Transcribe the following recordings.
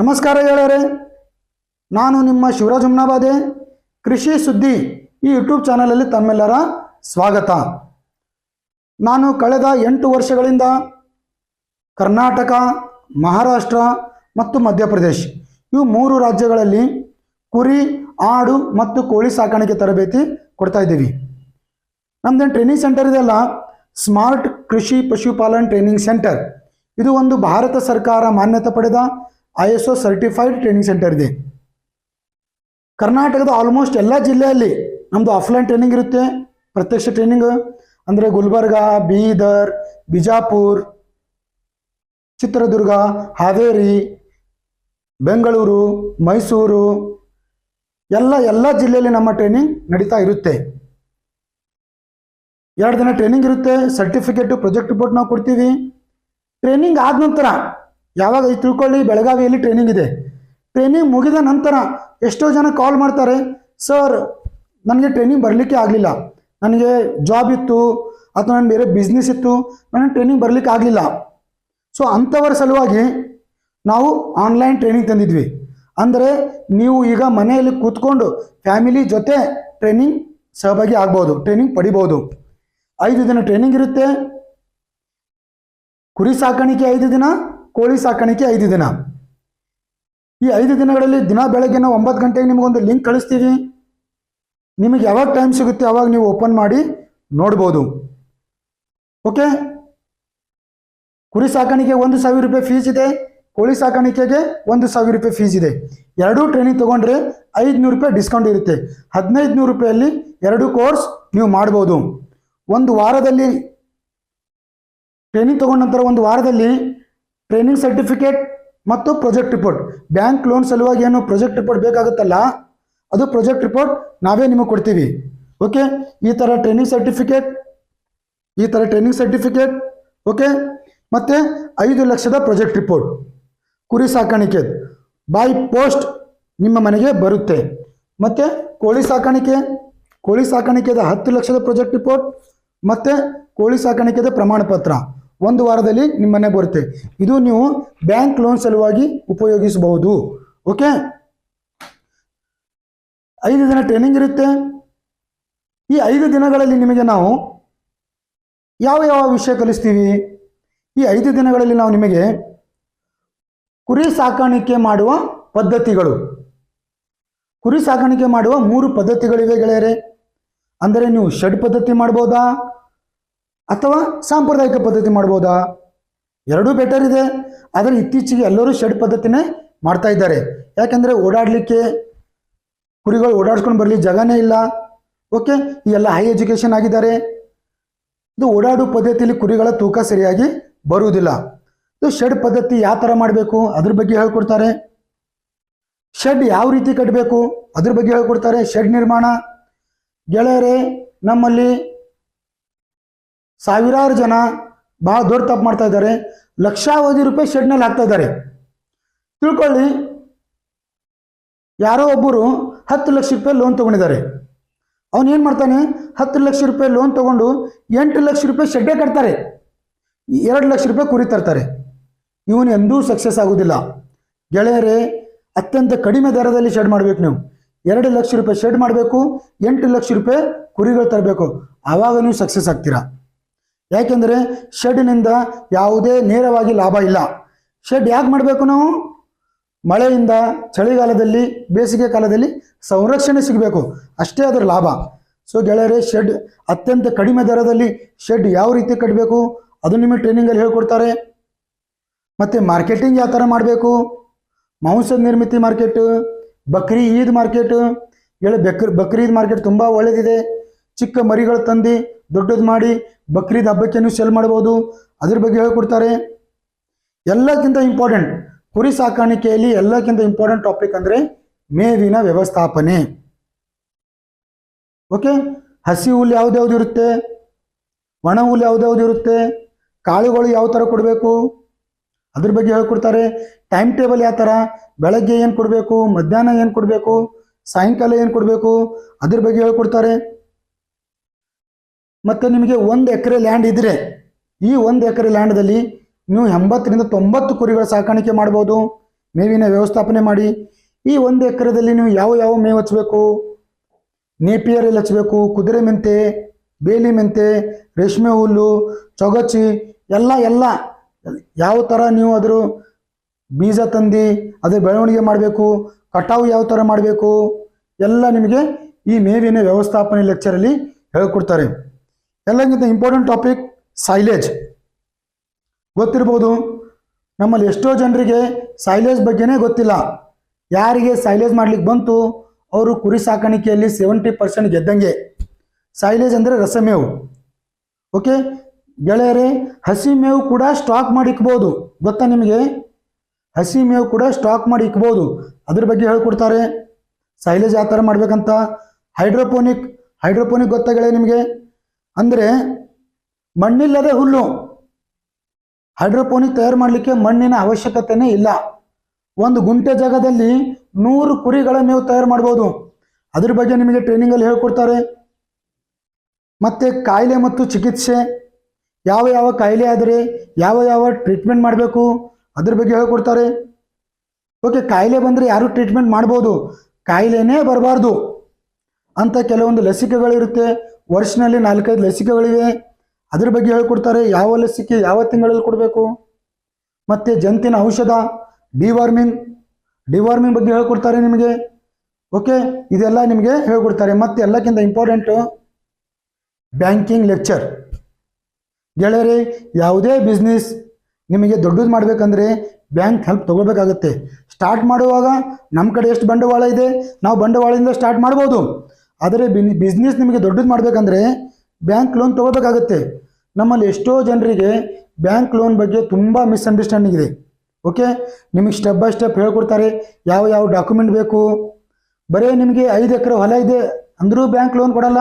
ನಮಸ್ಕಾರ ಗೆಳೆಯರೆ, ನಾನು ನಿಮ್ಮ ಶಿವರಾಜ್ ಹುಮ್ನಾಬಾದೆ, ಕೃಷಿ ಸುದ್ದಿ ಈ ಯೂಟ್ಯೂಬ್ ಚಾನಲಲ್ಲಿ ತಮ್ಮೆಲ್ಲರ ಸ್ವಾಗತ. ನಾನು ಕಳೆದ ಎಂಟು ವರ್ಷಗಳಿಂದ ಕರ್ನಾಟಕ, ಮಹಾರಾಷ್ಟ್ರ ಮತ್ತು ಮಧ್ಯಪ್ರದೇಶ ಇವು ಮೂರು ರಾಜ್ಯಗಳಲ್ಲಿ ಕುರಿ, ಆಡು ಮತ್ತು ಕೋಳಿ ಸಾಕಾಣಿಕೆ ತರಬೇತಿ ಕೊಡ್ತಾ ಇದ್ದೀವಿ. ನಮ್ದೇನು ಟ್ರೈನಿಂಗ್ ಸೆಂಟರ್ ಇದೆಯಲ್ಲ ಸ್ಮಾರ್ಟ್ ಕೃಷಿ ಪಶುಪಾಲನ್ ಟ್ರೈನಿಂಗ್ ಸೆಂಟರ್ ಇದು ಒಂದು ಭಾರತ ಸರ್ಕಾರ ಮಾನ್ಯತೆ ಪಡೆದ I S O certified training centre ಇದೆ. ಕರ್ನಾಟಕದ ಆಲ್ಮೋಸ್ಟ್ ಎಲ್ಲ ಜಿಲ್ಲೆಯಲ್ಲಿ ನಮ್ಮದು ಆಫ್ಲೈನ್ ಟ್ರೈನಿಂಗ್ ಇರುತ್ತೆ. ಪ್ರತ್ಯಕ್ಷ ಟ್ರೈನಿಂಗ್ ಅಂದರೆ ಗುಲ್ಬರ್ಗ, ಬೀದರ್, ಬಿಜಾಪುರ್, ಚಿತ್ರದುರ್ಗ, ಹಾವೇರಿ, ಬೆಂಗಳೂರು, ಮೈಸೂರು, ಎಲ್ಲ ಎಲ್ಲ ಜಿಲ್ಲೆಯಲ್ಲಿ ನಮ್ಮ ಟ್ರೈನಿಂಗ್ ನಡೀತಾ ಇರುತ್ತೆ. ಎರಡು ದಿನ ಟ್ರೈನಿಂಗ್ ಇರುತ್ತೆ. ಸರ್ಟಿಫಿಕೇಟು ಪ್ರೊಜೆಕ್ಟ್ ರಿಪೋರ್ಟ್ ನಾವು ಕೊಡ್ತೀವಿ. ಟ್ರೈನಿಂಗ್ ಆದ ನಂತರ ಯಾವಾಗ ಈ ತಿಳ್ಕೊಳ್ಳಿ, ಬೆಳಗಾವಿಯಲ್ಲಿ ಟ್ರೈನಿಂಗ್ ಇದೆ. ಟ್ರೈನಿಂಗ್ ಮುಗಿದ ನಂತರ ಎಷ್ಟೋ ಜನ ಕಾಲ್ ಮಾಡ್ತಾರೆ ಸರ್ ನನಗೆ ಟ್ರೈನಿಂಗ್ ಬರಲಿಕ್ಕೆ ಆಗಲಿಲ್ಲ. ನನಗೆ ಜಾಬ್ ಇತ್ತು, ಅಥವಾ ನನ್ನ ಬೇರೆ ಬಿಸ್ನೆಸ್ ಇತ್ತು, ನನಗೆ ಟ್ರೈನಿಂಗ್ ಬರಲಿಕ್ಕೆ ಆಗಲಿಲ್ಲ. ಸೊ ಅಂಥವರ ಸಲುವಾಗಿ ನಾವು ಆನ್ಲೈನ್ ಟ್ರೈನಿಂಗ್ ತಂದಿದ್ವಿ. ಅಂದರೆ ನೀವು ಈಗ ಮನೆಯಲ್ಲಿ ಕೂತ್ಕೊಂಡು ಫ್ಯಾಮಿಲಿ ಜೊತೆ ಟ್ರೈನಿಂಗ್ ಸಹಭಾಗಿ ಆಗ್ಬೋದು ಟ್ರೈನಿಂಗ್ ಪಡಿಬೋದು. ಐದು ದಿನ ಟ್ರೈನಿಂಗ್ ಇರುತ್ತೆ. ಕುರಿ ಸಾಕಾಣಿಕೆ ಐದು ದಿನ ಕೋಳಿ ಸಾಕಾಣಿಕೆ ಐದು ದಿನ. ಈ ಐದು ದಿನಗಳಲ್ಲಿ ದಿನ ಬೆಳಗ್ಗೆ ನಾವು ಒಂಬತ್ತು ಗಂಟೆಗೆ ನಿಮಗೊಂದು ಲಿಂಕ್ ಕಳಿಸ್ತೀವಿ. ನಿಮಗೆ ಯಾವಾಗ ಟೈಮ್ ಸಿಗುತ್ತೆ ಅವಾಗ ನೀವು ಓಪನ್ ಮಾಡಿ ನೋಡ್ಬೋದು. ಓಕೆ ಕುರಿ ಸಾಕಾಣಿಕೆ ಒಂದು ಸಾವಿರ ರೂಪಾಯಿ ಫೀಸ್ ಇದೆ. ಕೋಳಿ ಸಾಕಾಣಿಕೆಗೆ ಒಂದು ಸಾವಿರ ರೂಪಾಯಿ ಫೀಸ್ ಇದೆ. ಎರಡೂ ಟ್ರೈನಿಂಗ್ ತೊಗೊಂಡ್ರೆ ಐದುನೂರು ರೂಪಾಯಿ ಡಿಸ್ಕೌಂಟ್ ಇರುತ್ತೆ. ಹದಿನೈದು ನೂರು ರೂಪಾಯಲ್ಲಿ ಎರಡು ಕೋರ್ಸ್ ನೀವು ಮಾಡ್ಬೋದು. ಒಂದು ವಾರದಲ್ಲಿ ಟ್ರೈನಿಂಗ್ ತೊಗೊಂಡ ನಂತರ ಒಂದು ವಾರದಲ್ಲಿ ಟ್ರೈನಿಂಗ್ ಸರ್ಟಿಫಿಕೇಟ್ ಮತ್ತು ಪ್ರಾಜೆಕ್ಟ್ ರಿಪೋರ್ಟ್. ಬ್ಯಾಂಕ್ ಲೋನ್ ಸಲುವಾಗಿ ಏನು ಪ್ರಾಜೆಕ್ಟ್ ರಿಪೋರ್ಟ್ ಬೇಕಾಗುತ್ತಲ್ಲ, ಅದು ಪ್ರಾಜೆಕ್ಟ್ ರಿಪೋರ್ಟ್ ನಾವೇ ನಿಮಗೆ ಕೊಡ್ತೀವಿ. ಓಕೆ? ಈ ಥರ ಟ್ರೈನಿಂಗ್ ಸರ್ಟಿಫಿಕೇಟ್, ಈ ಥರ ಟ್ರೈನಿಂಗ್ ಸರ್ಟಿಫಿಕೇಟ್, ಓಕೆ? ಮತ್ತು ಐದು ಲಕ್ಷದ ಪ್ರಾಜೆಕ್ಟ್ ರಿಪೋರ್ಟ್. ಕುರಿ ಸಾಕಾಣಿಕೆ. ಬೈ ಪೋಸ್ಟ್ ನಿಮ್ಮ ಮನೆಗೆ ಬರುತ್ತೆ. ಮತ್ತು ಕೋಳಿ ಸಾಕಾಣಿಕೆ. ಕೋಳಿ ಸಾಕಾಣಿಕೆದ ಹತ್ತು ಲಕ್ಷದ ಪ್ರಾಜೆಕ್ಟ್ ರಿಪೋರ್ಟ್. ಮತ್ತು ಕೋಳಿ ಸಾಕಾಣಿಕೆದ ಪ್ರಮಾಣ ಪತ್ರ ಒಂದು ವಾರದಲ್ಲಿ ನಿಮ್ಮ ಮನೆ ಬರುತ್ತೆ. ಇದು ನೀವು ಬ್ಯಾಂಕ್ ಲೋನ್ ಸಲುವಾಗಿ ಉಪಯೋಗಿಸಬಹುದು. ಓಕೆ ಐದು ದಿನ ಟ್ರೈನಿಂಗ್ ಇರುತ್ತೆ. ಈ ಐದು ದಿನಗಳಲ್ಲಿ ನಿಮಗೆ ನಾವು ಯಾವ ಯಾವ ವಿಷಯ ಕಲಿಸ್ತೀವಿ? ಈ ಐದು ದಿನಗಳಲ್ಲಿ ನಾವು ನಿಮಗೆ ಕುರಿ ಸಾಕಾಣಿಕೆ ಮಾಡುವ ಪದ್ಧತಿಗಳು. ಕುರಿ ಸಾಕಾಣಿಕೆ ಮಾಡುವ ಮೂರು ಪದ್ಧತಿಗಳಿವೆ ಗೆಳೆಯರೆ. ಅಂದರೆ ನೀವು ಷಡ್ ಪದ್ಧತಿ ಮಾಡ್ಬೋದಾ? ಅಥವಾ ಸಾಂಪ್ರದಾಯಿಕ ಪದ್ಧತಿ ಮಾಡ್ಬೋದಾ? ಎರಡೂ ಬೆಟರ್ ಇದೆ. ಆದರೆ ಇತ್ತೀಚೆಗೆ ಎಲ್ಲರೂ ಶೆಡ್ ಪದ್ಧತಿನೇ ಮಾಡ್ತಾ ಇದ್ದಾರೆ. ಯಾಕೆಂದರೆ ಓಡಾಡಲಿಕ್ಕೆ, ಕುರಿಗಳು ಓಡಾಡ್ಸ್ಕೊಂಡು ಬರಲಿ ಜಾಗನೇ ಇಲ್ಲ. ಓಕೆ ಈ ಎಲ್ಲ ಹೈ ಎಜುಕೇಷನ್ ಆಗಿದ್ದಾರೆ. ಇದು ಓಡಾಡು ಪದ್ಧತಿಯಲ್ಲಿ ಕುರಿಗಳ ತೂಕ ಸರಿಯಾಗಿ ಬರುವುದಿಲ್ಲ. ಇದು ಶೆಡ್ ಪದ್ಧತಿ ಯಾವ ಥರ ಮಾಡಬೇಕು? ಅದ್ರ ಬಗ್ಗೆ ಹೇಳ್ಕೊಡ್ತಾರೆ. ಶೆಡ್ ಯಾವ ರೀತಿ ಕಟ್ಟಬೇಕು ಅದ್ರ ಬಗ್ಗೆ ಹೇಳ್ಕೊಡ್ತಾರೆ. ಶೆಡ್ ನಿರ್ಮಾಣ. ಗೆಳೆಯರೇ, ನಮ್ಮಲ್ಲಿ ಸಾವಿರಾರು ಜನ ಭಾಳ ದೊಡ್ಡ ತಪ್ಪು ಮಾಡ್ತಾ ಇದ್ದಾರೆ. ಲಕ್ಷಾವಧಿ ರೂಪಾಯಿ ಶೆಡ್ನಲ್ಲಿ ಹಾಕ್ತಾ ಇದ್ದಾರೆ. ತಿಳ್ಕೊಳ್ಳಿ. ಯಾರೋ ಒಬ್ಬರು ಹತ್ತು ಲಕ್ಷ ರೂಪಾಯಿ ಲೋನ್ ತೊಗೊಂಡಿದ್ದಾರೆ. ಅವನು ಏನು ಮಾಡ್ತಾನೆ? ಹತ್ತು ಲಕ್ಷ ರೂಪಾಯಿ ಲೋನ್ ತೊಗೊಂಡು ಎಂಟು ಲಕ್ಷ ರೂಪಾಯಿ ಶೆಡ್ಡೇ ಕಟ್ತಾರೆ. ಎರಡು ಲಕ್ಷ ರೂಪಾಯಿ ಕುರಿ ತರ್ತಾರೆ. ಇವನು ಎಂದೂ ಸಕ್ಸಸ್ ಆಗೋದಿಲ್ಲ. ಗೆಳೆಯರೇ, ಅತ್ಯಂತ ಕಡಿಮೆ ದರದಲ್ಲಿ ಶೆಡ್ ಮಾಡಬೇಕು ನೀವು. ಎರಡು ಲಕ್ಷ ರೂಪಾಯಿ ಶೆಡ್ ಮಾಡಬೇಕು, ಎಂಟು ಲಕ್ಷ ರೂಪಾಯಿ ಕುರಿಗಳು ತರಬೇಕು. ಆವಾಗ ನೀವು ಸಕ್ಸಸ್ ಆಗ್ತೀರಾ? ಯಾಕೆಂದರೆ ಶೆಡ್ನಿಂದ ಯಾವುದೇ ನೇರವಾಗಿ ಲಾಭ ಇಲ್ಲ. ಶೆಡ್ ಯಾಕೆ ಮಾಡಬೇಕು ನಾವು? ಮಳೆಯಿಂದ ಚಳಿಗಾಲದಲ್ಲಿ, ಬೇಸಿಗೆ ಕಾಲದಲ್ಲಿ ಸಂರಕ್ಷಣೆ ಸಿಗಬೇಕು. ಅಷ್ಟೇ ಅದರ ಲಾಭ. ಸೊ ಗೆಳೆಯರೆ, ಶೆಡ್ ಅತ್ಯಂತ ಕಡಿಮೆ ದರದಲ್ಲಿ ಶೆಡ್ ಯಾವ ರೀತಿ ಕಟ್ಟಬೇಕು ಅದು ನಿಮಗೆ ಟ್ರೈನಿಂಗಲ್ಲಿ ಹೇಳ್ಕೊಡ್ತಾರೆ. ಮತ್ತು ಮಾರ್ಕೆಟಿಂಗ್ ಯಾವ ಥರ ಮಾಡಬೇಕು? ಮಾಂಸದ ನಿರ್ಮಿತಿ ಮಾರ್ಕೆಟ್ ಬಕ್ರಿ ಈದ್ ಮಾರ್ಕೆಟ್. ಹೇಳಿ ಬೆಕ್ರಿ ಬಕ್ರೀದ್ ಮಾರ್ಕೆಟ್ ತುಂಬ ಒಳ್ಳೆಯದಿದೆ ಚಿಕ್ಕ ಮರಿಗಳು ತಂದು ದೊಡ್ಡದು ಮಾಡಿ ಬಕ್ರೀದ್ ಹಬ್ಬಕ್ಕೆ ನೀವು ಸೆಲ್ ಮಾಡ್ಬೋದು. ಅದ್ರ ಬಗ್ಗೆ ಹೇಳ್ಕೊಡ್ತಾರೆ. ಎಲ್ಲಕ್ಕಿಂತ ಇಂಪಾರ್ಟೆಂಟ್ ಕುರಿ ಸಾಕಾಣಿಕೆಯಲ್ಲಿ ಎಲ್ಲಕ್ಕಿಂತ ಇಂಪಾರ್ಟೆಂಟ್ ಟಾಪಿಕ್ ಅಂದರೆ ಮೇವಿನ ವ್ಯವಸ್ಥಾಪನೆ. ಓಕೆ ಹಸಿ ಹುಲ್ಲು ಯಾವ್ದ್ಯಾವ್ದು ಇರುತ್ತೆ? ಒಣ ಹುಲ್ಲು ಯಾವ್ದ್ಯಾವ್ದು ಇರುತ್ತೆ? ಕಾಳುಗಳು ಯಾವ ಥರ ಕೊಡಬೇಕು? ಅದ್ರ ಬಗ್ಗೆ ಹೇಳ್ಕೊಡ್ತಾರೆ. ಟೈಮ್ ಟೇಬಲ್ ಯಾವ ಥರ ಬೆಳಗ್ಗೆ ಏನು ಕೊಡಬೇಕು? ಮಧ್ಯಾಹ್ನ ಏನು ಕೊಡಬೇಕು? ಸಾಯಂಕಾಲ ಏನು ಕೊಡಬೇಕು? ಅದ್ರ ಬಗ್ಗೆ ಹೇಳ್ಕೊಡ್ತಾರೆ. ಮತ್ತು ನಿಮಗೆ ಒಂದು ಎಕರೆ ಲ್ಯಾಂಡ್ ಇದ್ದರೆ ಈ ಒಂದು ಎಕರೆ ಲ್ಯಾಂಡ್ದಲ್ಲಿ ನೀವು ಎಂಬತ್ತರಿಂದ ತೊಂಬತ್ತು ಕುರಿಗಳ ಸಾಕಾಣಿಕೆ ಮಾಡ್ಬೋದು. ಮೇವಿನ ವ್ಯವಸ್ಥಾಪನೆ ಮಾಡಿ. ಈ ಒಂದು ಎಕರೆದಲ್ಲಿ ನೀವು ಯಾವ ಯಾವ ಮೇವು ಹಚ್ಚಬೇಕು ನೇಪಿಯರ್ ಎಲ್ಲಿ ಹಚ್ಚಬೇಕು ಕುದುರೆ ಮೆಂತೆ, ಬೇಲಿ ಮೆಂತೆ, ರೇಷ್ಮೆ ಹುಲ್ಲು ಚೊಗಚಿ ಎಲ್ಲ ಎಲ್ಲ. ಯಾವ ಥರ ನೀವು ಅದ್ರ ಬೀಜ ತಂದು, ಅದರ ಬೆಳವಣಿಗೆ ಮಾಡಬೇಕು, ಕಟಾವು ಯಾವ ಥರ ಮಾಡಬೇಕು, ಎಲ್ಲ ನಿಮಗೆ ಈ ಮೇವಿನ ವ್ಯವಸ್ಥಾಪನೆ ಲೆಕ್ಚರಲ್ಲಿ ಹೇಳ್ಕೊಡ್ತಾರೆ. ಎಲ್ಲಕ್ಕಿಂತ ಇಂಪಾರ್ಟೆಂಟ್ ಟಾಪಿಕ್ ಸೈಲೇಜ್ ಗೊತ್ತಿರ್ಬೋದು? ನಮ್ಮಲ್ಲಿ ಎಷ್ಟೋ ಜನರಿಗೆ ಸೈಲೇಜ್ ಬಗ್ಗೆನೇ ಗೊತ್ತಿಲ್ಲ. ಯಾರಿಗೆ ಸೈಲೇಜ್ ಮಾಡ್ಲಿಕ್ಕೆ ಬಂತು? ಅವರು ಕುರಿ ಸಾಕಾಣಿಕೆಯಲ್ಲಿ ಸೆವೆಂಟಿ ಪರ್ಸೆಂಟ್ ಗೆದ್ದಂಗೆ. ಸೈಲೇಜ್ ಅಂದರೆ ರಸಮೇವು. ಓಕೆ ಗೆಳೆಯರೇ, ಹಸಿ ಮೇವು ಕೂಡ ಸ್ಟಾಕ್ ಮಾಡಿ ಇಕ್ಬೋದು. ಗೊತ್ತಾ ನಿಮಗೆ? ಹಸಿ ಮೇವು ಕೂಡ ಸ್ಟಾಕ್ ಮಾಡಿ ಇಕ್ಬೋದು. ಅದ್ರ ಬಗ್ಗೆ ಹೇಳ್ಕೊಡ್ತಾರೆ. ಸೈಲೇಜ್ ಯಾವ ಥರ ಮಾಡಬೇಕಂತ? ಹೈಡ್ರೋಪೋನಿಕ್ ಹೈಡ್ರೋಪೋನಿಕ್ ಗೊತ್ತಾ ಗೆಳೆಯ ನಿಮಗೆ? ಅಂದರೆ ಮಣ್ಣಿಲ್ಲದೆ ಹುಲ್ಲು. ಹೈಡ್ರೋಪೋನಿಕ್ ತಯಾರು ಮಾಡಲಿಕ್ಕೆ ಮಣ್ಣಿನ ಅವಶ್ಯಕತೆನೇ ಇಲ್ಲ. ಒಂದು ಗುಂಟೆ ಜಾಗದಲ್ಲಿ ನೂರು ಕುರಿಗಳನ್ನು ನೀವು ತಯಾರು ಮಾಡ್ಬೋದು. ಅದ್ರ ಬಗ್ಗೆ ನಿಮಗೆ ಟ್ರೈನಿಂಗಲ್ಲಿ ಹೇಳ್ಕೊಡ್ತಾರೆ. ಮತ್ತು ಕಾಯಿಲೆ ಮತ್ತು ಚಿಕಿತ್ಸೆ. ಯಾವ ಯಾವ ಕಾಯಿಲೆ ಆದರೆ ಯಾವ ಯಾವ ಟ್ರೀಟ್ಮೆಂಟ್ ಮಾಡಬೇಕು ಅದ್ರ ಬಗ್ಗೆ ಹೇಳ್ಕೊಡ್ತಾರೆ. ಓಕೆ ಕಾಯಿಲೆ ಬಂದರೆ ಯಾರು ಟ್ರೀಟ್ಮೆಂಟ್ ಮಾಡ್ಬೋದು? ಕಾಯಿಲೆನೇ ಬರಬಾರ್ದು. ಅಂತ ಕೆಲವೊಂದು ಲಸಿಕೆಗಳಿರುತ್ತೆ. ವರ್ಷನಲ್ಲಿ ನಾಲ್ಕೈದು ಲಸಿಕೆಗಳಿವೆ. ಅದ್ರ ಬಗ್ಗೆ ಹೇಳ್ಕೊಡ್ತಾರೆ, ಯಾವ ಲಸಿಕೆ ಯಾವ ತಿಂಗಳಲ್ಲಿ ಕೊಡಬೇಕು? ಮತ್ತು ಜಂತಿನ ಔಷಧ, ಡಿವಾರ್ಮಿಂಗ್ ಡಿವಾರ್ಮಿಂಗ್ ಬಗ್ಗೆ ಹೇಳ್ಕೊಡ್ತಾರೆ ನಿಮಗೆ? ಓಕೆ, ಇದೆಲ್ಲ ನಿಮಗೆ ಹೇಳ್ಕೊಡ್ತಾರೆ. ಮತ್ತು ಎಲ್ಲಕ್ಕಿಂತ ಇಂಪಾರ್ಟೆಂಟು, ಬ್ಯಾಂಕಿಂಗ್ ಲೆಕ್ಚರ್. ಗೆಳೆಯರೆ, ಯಾವುದೇ ಬಿಸ್ನೆಸ್ ನಿಮಗೆ ದೊಡ್ಡದು ಮಾಡಬೇಕಂದ್ರೆ ಬ್ಯಾಂಕ್ ಹೆಲ್ಪ್ ತಗೋಬೇಕಾಗುತ್ತೆ ಸ್ಟಾರ್ಟ್ ಮಾಡುವಾಗ ನಮ್ಮ ಕಡೆ ಎಷ್ಟು ಬಂಡವಾಳ ಇದೆ, ನಾವು ಬಂಡವಾಳದಿಂದ ಸ್ಟಾರ್ಟ್ ಮಾಡ್ಬೋದು. ಆದರೆ ಬಿನ್ ಬಿಸ್ನೆಸ್ ನಿಮಗೆ ದೊಡ್ಡದು ಮಾಡಬೇಕಂದ್ರೆ ಬ್ಯಾಂಕ್ ಲೋನ್ ತಗೋಬೇಕಾಗುತ್ತೆ. ನಮ್ಮಲ್ಲಿ ಎಷ್ಟೋ ಜನರಿಗೆ ಬ್ಯಾಂಕ್ ಲೋನ್ ಬಗ್ಗೆ ತುಂಬ ಮಿಸ್ಅಂಡರ್ಸ್ಟ್ಯಾಂಡಿಂಗ್ ಇದೆ. ಓಕೆ ನಿಮಗೆ ಸ್ಟೆಪ್ ಬೈ ಸ್ಟೆಪ್ ಹೇಳ್ಕೊಡ್ತಾರೆ. ಯಾವ ಯಾವ ಡಾಕ್ಯುಮೆಂಟ್ ಬೇಕು? ಬರೀ ನಿಮಗೆ ಐದು ಎಕರೆ ಹೊಲ ಇದೆ, ಅಂದರೂ ಬ್ಯಾಂಕ್ ಲೋನ್ ಕೊಡಲ್ಲ.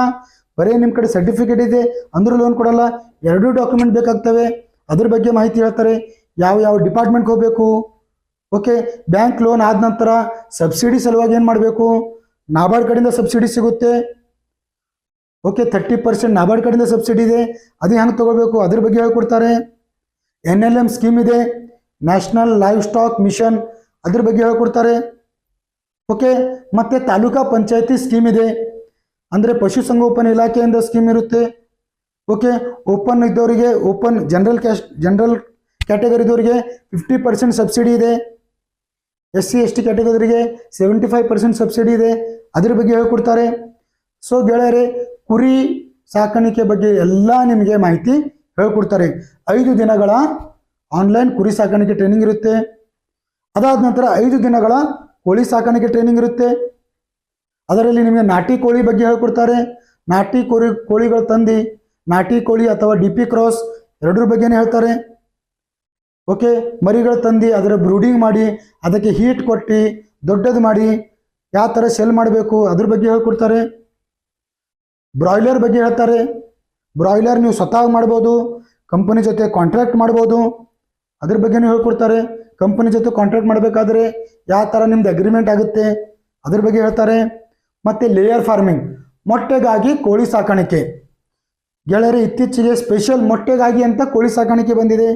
ಬರೀ ನಿಮ್ಮ ಕಡೆ ಸರ್ಟಿಫಿಕೇಟ್ ಇದೆ, ಅಂದರೂ ಲೋನ್ ಕೊಡಲ್ಲ. ಎರಡೂ ಡಾಕ್ಯುಮೆಂಟ್ ಬೇಕಾಗ್ತವೆ. ಅದ್ರ ಬಗ್ಗೆ ಮಾಹಿತಿ ಹೇಳ್ತಾರೆ. ಯಾವ ಯಾವ ಡಿಪಾರ್ಟ್ಮೆಂಟ್ಗೆ ಹೋಗಬೇಕು? ಓಕೆ ಬ್ಯಾಂಕ್ ಲೋನ್ ಆದ ನಂತರ ಸಬ್ಸಿಡಿ ಸಲುವಾಗಿ ಏನು ಮಾಡಬೇಕು? ನಾಬಾರ್ಡ್ ಕಡೆಯಿಂದ ಸಬ್ಸಿಡಿ ಸಿಗುತ್ತೆ. ಓಕೆ ತರ್ಟಿ ಪರ್ಸೆಂಟ್ ನಾಬಾರ್ಡ್ ಕಡೆಯಿಂದ ಸಬ್ಸಿಡಿ ಇದೆ. ಅದು ಹೆಂಗೆ ತಗೋಬೇಕು ಅದ್ರ ಬಗ್ಗೆ ಹೇಳ್ಕೊಡ್ತಾರೆ. ಎನ್ ಎಲ್ ಎಂ ಸ್ಕೀಮ್ ಇದೆ. ನ್ಯಾಷನಲ್ ಲೈವ್ ಸ್ಟಾಕ್ ಮಿಷನ್ ಅದ್ರ ಬಗ್ಗೆ ಹೇಳ್ಕೊಡ್ತಾರೆ. ಓಕೆ ಮತ್ತು ತಾಲೂಕಾ ಪಂಚಾಯತಿ ಸ್ಕೀಮ್ ಇದೆ. ಅಂದರೆ ಪಶುಸಂಗೋಪನೆ ಇಲಾಖೆಯಿಂದ ಸ್ಕೀಮ್ ಇರುತ್ತೆ. ಓಕೆ ಓಪನ್ ಇದ್ದವರಿಗೆ, open general cash, general category ಇದ್ದವರಿಗೆ ಫಿಫ್ಟಿ ಪರ್ಸೆಂಟ್ ಸಬ್ಸಿಡಿ ಇದೆ. ಎಸ್ ಸಿ, ಎಸ್ ಟಿ ಕ್ಯಾಟಗರಿಗೆ ಸೆವೆಂಟಿ ಫೈವ್ ಪರ್ಸೆಂಟ್ ಸಬ್ಸಿಡಿ ಇದೆ. ಅದ್ರ ಬಗ್ಗೆ ಹೇಳ್ಕೊಡ್ತಾರೆ. ಸೊ ಗೆಳೆಯರೆ, ಕುರಿ ಸಾಕಾಣಿಕೆ ಬಗ್ಗೆ ಎಲ್ಲ ನಿಮಗೆ ಮಾಹಿತಿ ಹೇಳ್ಕೊಡ್ತಾರೆ. ಐದು ದಿನಗಳ ಆನ್ಲೈನ್ ಕುರಿ ಸಾಕಾಣಿಕೆ ಟ್ರೈನಿಂಗ್ ಇರುತ್ತೆ. ಅದಾದ ನಂತರ ಐದು ದಿನಗಳ ಕೋಳಿ ಸಾಕಾಣಿಕೆ ಟ್ರೈನಿಂಗ್ ಇರುತ್ತೆ. ಅದರಲ್ಲಿ ನಿಮಗೆ ನಾಟಿ ಕೋಳಿ ಬಗ್ಗೆ ಹೇಳ್ಕೊಡ್ತಾರೆ. ನಾಟಿ ಕೋರಿ ಕೋಳಿಗಳು ತಂದು, ನಾಟಿ ಕೋಳಿ ಅಥವಾ ಡಿ ಪಿ ಕ್ರಾಸ್ ಎರಡರ ಬಗ್ಗೆನೇ ಹೇಳ್ತಾರೆ. ಓಕೆ ಮರಿಗಳು ತಂದು, ಅದರ ಬ್ರೂಡಿಂಗ್ ಮಾಡಿ, ಅದಕ್ಕೆ ಹೀಟ್ ಕೊಟ್ಟು, ದೊಡ್ಡದು ಮಾಡಿ ಯಾವ ಥರ ಸೆಲ್ ಮಾಡಬೇಕು, ಅದ್ರ ಬಗ್ಗೆ ಹೇಳ್ಕೊಡ್ತಾರೆ. ಬ್ರಾಯ್ಲರ್ ಬಗ್ಗೆ ಹೇಳ್ತಾರೆ. ಬ್ರಾಯ್ಲರ್ ನೀವು ಸ್ವತಃ ಮಾಡ್ಬೋದು ಕಂಪನಿ ಜೊತೆ ಕಾಂಟ್ರಾಕ್ಟ್ ಮಾಡ್ಬೋದು, ಅದ್ರ ಬಗ್ಗೆನೂ ಹೇಳ್ಕೊಡ್ತಾರೆ. ಕಂಪನಿ ಜೊತೆ ಕಾಂಟ್ರಾಕ್ಟ್ ಮಾಡಬೇಕಾದ್ರೆ ಯಾವ ಥರ ನಿಮ್ದು ಅಗ್ರಿಮೆಂಟ್ ಆಗುತ್ತೆ, ಅದ್ರ ಬಗ್ಗೆ ಹೇಳ್ತಾರೆ. ಮತ್ತು ಲೇಯರ್ ಫಾರ್ಮಿಂಗ್ ಮೊಟ್ಟೆಗಾಗಿ ಕೋಳಿ ಸಾಕಾಣಿಕೆ. ಗೆಳೆಯರೆ ಇತ್ತೀಚೆಗೆ ಸ್ಪೆಷಲ್ ಮೊಟ್ಟೆಗಾಗಿ ಅಂತ ಕೋಳಿ ಸಾಕಾಣಿಕೆ ಬಂದಿದೆ.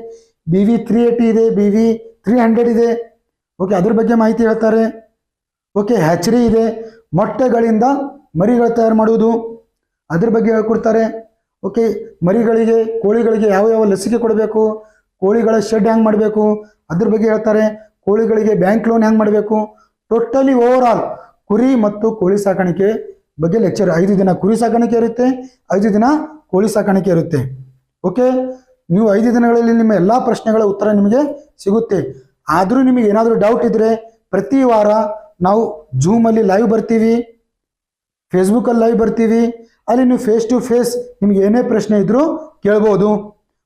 ಬಿ ವಿ ತ್ರೀ ಏಯ್ಟಿ ಇದೆ ಬಿ ವಿ ತ್ರೀ ಹಂಡ್ರೆಡ್ ಇದೆ. ಓಕೆ ಅದ್ರ ಬಗ್ಗೆ ಮಾಹಿತಿ ಹೇಳ್ತಾರೆ. ಓಕೆ ಹ್ಯಾಚರಿ ಇದೆ. ಮೊಟ್ಟೆಗಳಿಂದ ಮರಿಗಳು ತಯಾರು ಮಾಡುವುದು. ಅದ್ರ ಬಗ್ಗೆ ಹೇಳ್ಕೊಡ್ತಾರೆ. ಓಕೆ, ಮರಿಗಳಿಗೆ, ಕೋಳಿಗಳಿಗೆ ಯಾವ ಯಾವ ಲಸಿಕೆ ಕೊಡಬೇಕು? ಕೋಳಿಗಳ ಶೆಡ್ ಹ್ಯಾಂಗ್ ಮಾಡಬೇಕು? ಅದ್ರ ಬಗ್ಗೆ ಹೇಳ್ತಾರೆ. ಕೋಳಿಗಳಿಗೆ ಬ್ಯಾಂಕ್ ಲೋನ್ ಹ್ಯಾಂಗ್ ಮಾಡಬೇಕು? ಟೋಟಲಿ ಓವರ್ ಆಲ್ ಕುರಿ ಮತ್ತು ಕೋಳಿ ಸಾಕಾಣಿಕೆ ಬಗ್ಗೆ ಲೆಕ್ಚರ್ ಐದು ದಿನ ಕುರಿ ಸಾಕಾಣಿಕೆ ಇರುತ್ತೆ, ಐದು ದಿನ ಕೋಳಿ ಸಾಕಾಣಿಕೆ ಇರುತ್ತೆ. ಓಕೆ, ನೀವು ಐದು ದಿನಗಳಲ್ಲಿ ನಿಮ್ಮ ಎಲ್ಲ ಪ್ರಶ್ನೆಗಳ ಉತ್ತರ ನಿಮಗೆ ಸಿಗುತ್ತೆ. ಆದರೂ ನಿಮಗೆ ಏನಾದರೂ ಡೌಟ್ ಇದ್ದರೆ ಪ್ರತಿ ವಾರ ನಾವು ಜೂಮಲ್ಲಿ ಲೈವ್ ಬರ್ತೀವಿ ಫೇಸ್ಬುಕ್ಕಲ್ಲಿ ಲೈವ್ ಬರ್ತೀವಿ, ಅಲ್ಲಿ ನೀವು ಫೇಸ್ ಟು ಫೇಸ್ ನಿಮ್ಗೆ ಏನೇ ಪ್ರಶ್ನೆ ಇದ್ದರೂ ಕೇಳ್ಬೋದು.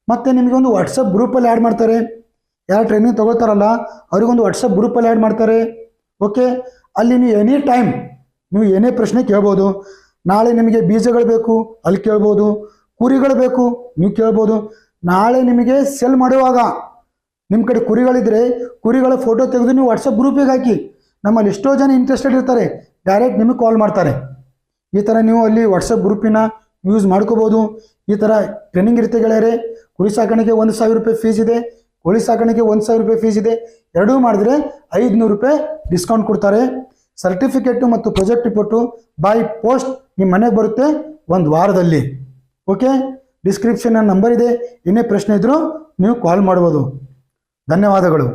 ಮತ್ತು ನಿಮಗೆ ಒಂದು ವಾಟ್ಸಪ್ ಗ್ರೂಪಲ್ಲಿ ಆ್ಯಡ್ ಮಾಡ್ತಾರೆ. ಯಾರು ಟ್ರೈನಿಂಗ್ ತಗೊಳ್ತಾರಲ್ಲ ಅವ್ರಿಗೊಂದು ವಾಟ್ಸಪ್ ಗ್ರೂಪಲ್ಲಿ ಆ್ಯಡ್ ಮಾಡ್ತಾರೆ. ಓಕೆ ಅಲ್ಲಿ ನೀವು ಎನಿ ಟೈಮ್ ನೀವು ಏನೇ ಪ್ರಶ್ನೆ ಕೇಳ್ಬೋದು. ನಾಳೆ ನಿಮಗೆ ಬೀಜಗಳು ಬೇಕು, ಅಲ್ಲಿ ಕೇಳ್ಬೋದು. ಕುರಿಗಳು ಬೇಕು, ನೀವು ಕೇಳ್ಬೋದು. ನಾಳೆ ನಿಮಗೆ ಸೆಲ್ ಮಾಡುವಾಗ ನಿಮ್ಮ ಕಡೆ ಕುರಿಗಳಿದ್ರೆ ಕುರಿಗಳ ಫೋಟೋ ತೆಗೆದು ನೀವು ವಾಟ್ಸಪ್ ಗ್ರೂಪಿಗೆ ಹಾಕಿ. ನಮ್ಮಲ್ಲಿ ಎಷ್ಟೋ ಜನ ಇಂಟ್ರೆಸ್ಟೆಡ್ ಇರ್ತಾರೆ ಡೈರೆಕ್ಟ್ ನಿಮಗೆ ಕಾಲ್ ಮಾಡ್ತಾರೆ. ಈ ಥರ ನೀವು ಅಲ್ಲಿ ವಾಟ್ಸಪ್ ಗ್ರೂಪಿನ ಯೂಸ್ ಮಾಡ್ಕೋಬೋದು. ಈ ಥರ ಟ್ರೈನಿಂಗ್ ಇರುತ್ತೆ ಗೆಳೆಯರೆ, ಕುರಿ ಸಾಕಾಣಿಕೆ ಒಂದು ಸಾವಿರ ರೂಪಾಯಿ ಫೀಸ್ ಇದೆ, ಕೋಳಿ ಸಾಕಾಣಿಕೆ ಒಂದು ಸಾವಿರ ರೂಪಾಯಿ ಫೀಸ್ ಇದೆ. ಎರಡೂ ಮಾಡಿದ್ರೆ ಐದುನೂರು ರೂಪಾಯಿ ಡಿಸ್ಕೌಂಟ್ ಕೊಡ್ತಾರೆ. ಸರ್ಟಿಫಿಕೇಟು ಮತ್ತು ಪ್ರೊಜೆಕ್ಟ್ ರಿಪೋರ್ಟು ಬೈ ಪೋಸ್ಟ್ ನಿಮ್ಮ ಮನೆಗೆ ಬರುತ್ತೆ ಒಂದು ವಾರದಲ್ಲಿ. ಓಕೆ ಡಿಸ್ಕ್ರಿಪ್ಷನ್ ನಂಬರ್ ಇದೆ. ಏನೇ ಪ್ರಶ್ನೆ ಇದ್ದರೂ ನೀವು ಕಾಲ್ ಮಾಡ್ಬೋದು. ಧನ್ಯವಾದಗಳು.